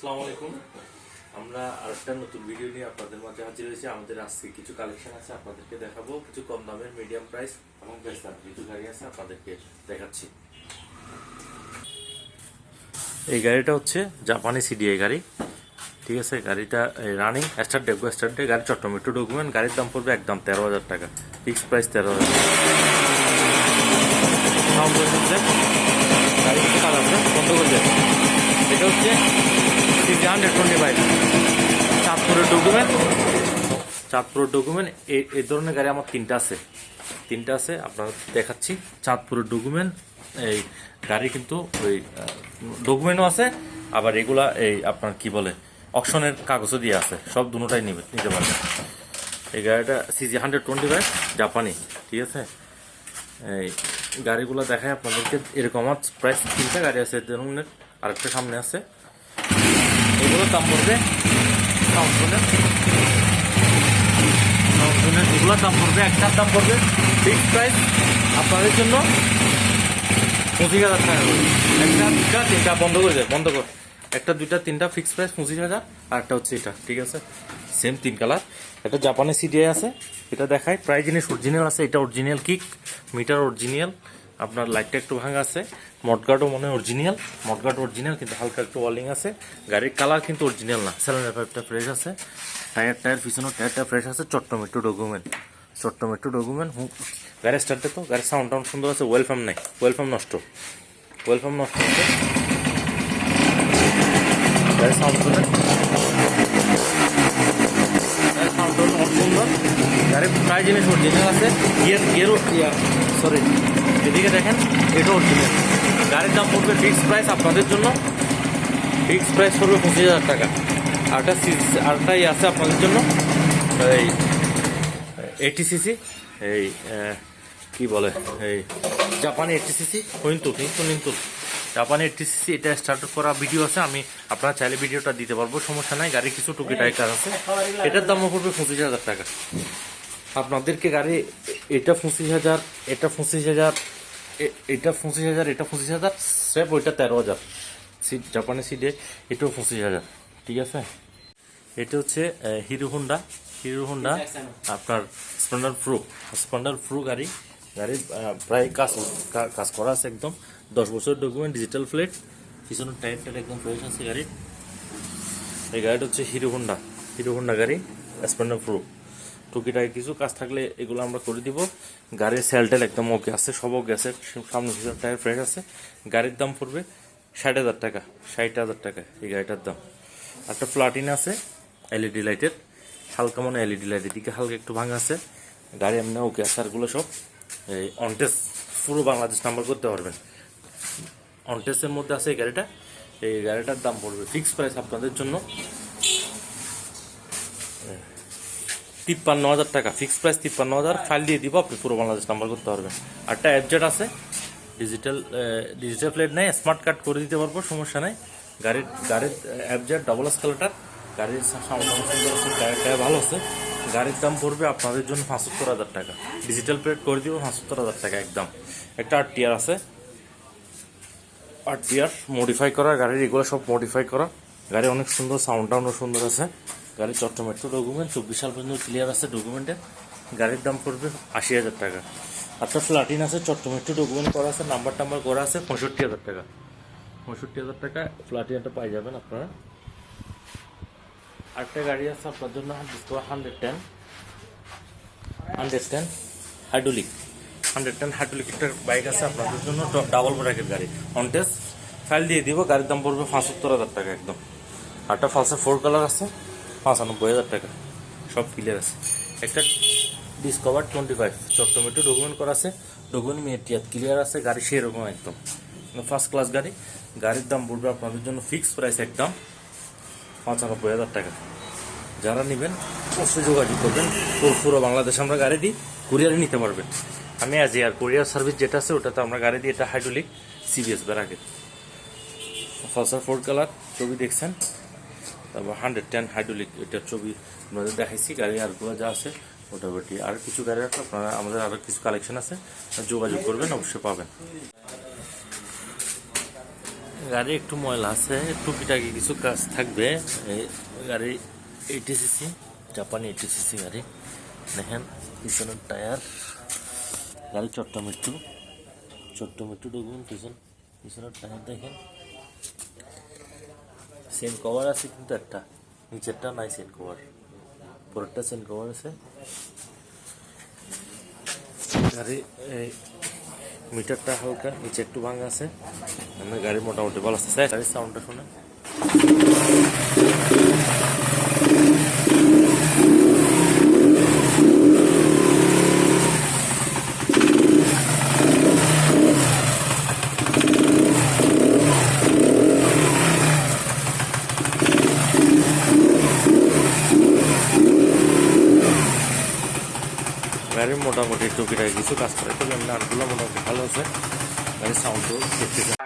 আসসালামু আলাইকুম। আমরা আরেকটা নতুন ভিডিও নিয়ে আপনাদের মাঝে হাজির হয়েছি। আমাদের আজকে কিছু কালেকশন আছে, আপনাদেরকে দেখাবো। কিছু কম দামের মিডিয়াম প্রাইস এবং বেস্তার কিছু গাড়ি আছে, আপনাদেরকে দেখাচ্ছি। এই গাড়িটা হচ্ছে জাপানি সিডিআই গাড়ি। ঠিক আছে, গাড়িটা রানিং স্টার্ট ডেকো স্টার্ট ডে গাড়ি একটু ডকুমেন্ট গাড়ির দাম পড়বে একদম তেরো হাজার টাকা। ফিক্স প্রাইস তেরো হাজার টাকা। গাড়ি আছে বন্ধ করে এটা হচ্ছে সিটি হান্ড্রেড টোয়েন্টি ফাইভ চাঁদপুরের ডকুমেন্ট চাঁদপুরের ডকুমেন্ট এই ধরনের গাড়ি আমার তিনটা আছে। তিনটা আছে, আপনার দেখাচ্ছি। চাঁদপুরের ডকুমেন্ট এই গাড়ি কিন্তু ওই ডকুমেন্টও আছে, আবার এগুলা এই আপনার কি বলে অপশনের কাগজও দিয়ে আছে। সব দুটাই নিবে, নিতে পারবেন এই গাড়িটা সিজি হান্ড্রেড টোয়েন্টি ফাইভ জাপানি ঠিক আছে? এই গাড়িগুলো দেখায় আপনাদেরকে, এরকম আমার প্রায় তিনটা গাড়ি আছে আরেকটা সামনে আছে। এগুলোর দাম পড়বে সাউন্ড শুনেন সাউন্ড শুনেন এগুলোর দাম পড়বে একটার দাম পড়বে ফিক্স প্রাইস আপনাদের জন্য পঁচিশ হাজার টাকা। একটা দুটা তিনটা, বন্ধ করে দেয় বন্ধ কর। একটা, দুইটা, তিনটা ফিক্স প্রাইস পঁচিশ হাজার, আর একটা হচ্ছে এটা, ঠিক আছে? সেম তিন কালার একটা জাপানের সিডিআই আছে, এটা দেখায় প্রায় জিনিস অরিজিনাল আছে, এটা অরিজিনাল কিক মিটার অরিজিনাল আপনার লাইটটা একটু ভাঙা আছে। মডগার্ডও মনে হয় অরিজিনাল মডগার্ড অরিজিনাল কিন্তু হালকা একটু ওয়ালিং আছে। গাড়ির কালার কিন্তু অরিজিনাল না। স্যালেন্ডার পাইপটা ফ্রেশ আছে। টায়ার টায়ার পিছনের টায়ারটা ফ্রেশ আছে। চট্টম একটু ডকুমেন্ট চট্টম একটু ডকুমেন্ট গাড়ি স্টার্টে তো গাড়ির সাউন্ড টাউন্ড সুন্দর আছে। ওয়েলফাম নাই। ওয়েলফাম নষ্ট। ওয়েলফাম নষ্ট আছে। গাড়ির সাউন্ড শুনে গাড়ির সাউন্ড সুন্দর। গাড়ির প্রায় জিনিস অরিজিনাল আছে। গিয়ার গিয়ারও সরি এদিকে দেখেন, এটা অরিজিনাল গাড়ির দাম পড়বে ফিক্সড প্রাইস আপনাদের জন্য। ফিক্সড প্রাইস পড়বে পঁচিশ হাজার টাকা। আরটা আরটা ইয়ে আছে আপনাদের জন্য। এই এইটি সিসি এই কি বলে, এই, জাপানি এইটি সিসি কিন্তু কিন্তু কিন্তু জাপানি এইটি সিসি এটা স্টার্ট করা ভিডিও আছে। আমি আপনারা চাইলে ভিডিওটা দিতে পারব, সমস্যা নাই। গাড়ি কিছু টুকিটাই কাজ আছে। এটার দামও পড়বে পঁচিশ হাজার টাকা। আপনাদেরকে গাড়ি, এটা পঁচিশ হাজার, এটা পঁচিশ হাজার এটা পঁচিশ হাজার, এটা পঁচিশ হাজার স্রেপ ওইটা তেরো হাজার। সিট জাপানি সিটে এটাও পঁচিশ হাজার, ঠিক আছে? এটা হচ্ছে হিরো হোন্ডা হিরো হোন্ডা আপনার স্প্লেন্ডার প্রো স্প্লেন্ডার প্রো গাড়ি গাড়ির প্রায় কাজ কাজ করা আছে একদম। দশ বছর ডকুমেন্ট, ডিজিটাল প্লেট, পিছনের টায়ারটা একদম ফ্রেশ আছে গাড়ির। এই গাড়িটা হচ্ছে হিরো হোন্ডা হিরো হোন্ডা গাড়ি, স্প্লেন্ডার প্রো। টুকিটাকি কিছু কাজ থাকলে এগুলো আমরা করে দিব। গাড়ির সেলটেল একদম ওকে আছে, সব ওকে আছে, সামনে পিছনে টায়ার ফ্রেশ আছে। গাড়ির দাম পড়বে ষাট হাজার টাকা, ষাট হাজার টাকা এই গাড়িটার দাম। একটা প্লাটিন আছে এলইডি লাইটের হালকা মনে এলইডি লাইট এদিকে হালকা একটু ভাঙা আছে। গাড়ি এমনি ওকে আছে আরগুলো সব এই অনটেস পুরো বাংলাদেশ নাম্বার করতে পারবেন। অনটেসের মধ্যে আছে এই গাড়িটা, এই গাড়িটার দাম পড়বে ফিক্স প্রাইস আপনাদের জন্য। তিপ্পান্ন হাজার টাকা ফিক্স প্রাইস তিপ্পান্ন হাজার ফাইল দিয়ে দিব, আপনি পুরো বাংলাদেশ নাম্বার করতে পারবেন। আর আরটা অ্যাপজেট আছে ডিজিটাল ডিজিটাল প্লেট নেই স্মার্ট কার্ড করে দিতে পারব, সমস্যা নেই। গাড়ির গাড়ির অ্যাপজেট ডবল গাড়ির সাউন্ড সুন্দর আছে টায়ার ভালো আছে, গাড়ির দাম পড়বে আপনাদের জন্য পাঁচাত্তর হাজার টাকা। ডিজিটাল প্লেট করে দিব, পাঁচাত্তর হাজার টাকা একদম। একটা আর টিয়ার আছে আর টিয়ার মডিফাই করা, গাড়ির এগুলো সব মডিফাই করা। গাড়ি অনেক সুন্দর সাউন্ড টাউনও সুন্দর আছে। গাড়ির চট্টমেট্রো ডকুমেন্ট চব্বিশ সাল পর্যন্ত ক্লিয়ার আছে ডকুমেন্টে গাড়ির দাম পড়বে আশি হাজার টাকা। একটা ফ্লাটিন আছে চট্টমেট্রো ডকুমেন্ট করা আছে নাম্বার টাম্বার করা আছে, পঁয়ষট্টি হাজার টাকা। পঁয়ষট্টি হাজার টাকা ফ্লাটিনটা পাই যাবেন আপনারা। আরেকটা গাড়ি আছে আপনার জন্য hundred ten hundred ten hydraulic hundred ten hydraulic একটা বাইক আছে আপনাদের জন্য ডাবল ব্রেকের গাড়ি। অনটেস ফাইল দিয়ে দিব, গাড়ির দাম পড়বে পঁচাত্তর হাজার টাকা একদম। আরটা ফালসার ফোর কালার আছে। পঁচানব্বই হাজার টাকা। সব ক্লিয়ার আছে। একটা ডিসকভার টোয়েন্টি ফাইভ চট্টমেটো ডকুমেন্ট করা আছে। ডকুমেন্ট মেটিয়াত ক্লিয়ার আছে, গাড়ি সেরকম একদম। ফার্স্ট ক্লাস গাড়ি। গাড়ির দাম পড়বে আপনাদের জন্য ফিক্সড প্রাইস একদম পঁচানব্বই হাজার টাকা। যারা নেবেন, অবশ্যই যোগাযোগ করবেন। পুরো বাংলাদেশ আমরা গাড়ি দিই কুরিয়ারে নিতে পারবেন। আমি আজ আর কুরিয়ার সার্ভিস যেটা আছে, ওটাতে আমরা গাড়ি দিই এটা হাইড্রোলিক সিবিএস ব্যারাকে ফালসার ফোর কালার ছবি দেখছেন। তারপর হান্ড্রেড টেন হাইড্রোলিক এটার ছবি আপনাদের দেখাইছি, গাড়ি আরগুলো যা আছে, মোটামুটি। আর কিছু গাড়ি আছে, আপনারা, আমাদের আরও কিছু কালেকশন আছে, যোগাযোগ করবেন, অবশ্যই পাবেন। গাড়ি একটু ময়লা আছে, টুকিটাকি কিছু কাজ থাকবে। গাড়ি এইটি সিসি জাপানি এইটি সিসি গাড়ি। দেখেন, পিছনের টায়ার। গাড়ি চট্টম একটু চট্টম একটু দেখুন, পিছন পিছনের টায়ার দেখেন। সেন কভার আছে কিন্তু একটা। নিচেরটা নাই সেন কভার পরেরটা সেন কভার আছে। গাড়ি, এই মিটারটা হালকা, নিচে একটু ভাঙা আছে। গাড়ি মোটামুটি ভালো আছে। গাড়ির সাউন্ডটা শুনে মোটামুটি টুকিটাকি কিছু কাজ করে। তবে নাটগুলো মোটামুটি ভালো আছে। গাড়ির সাউন্ডও দেখতে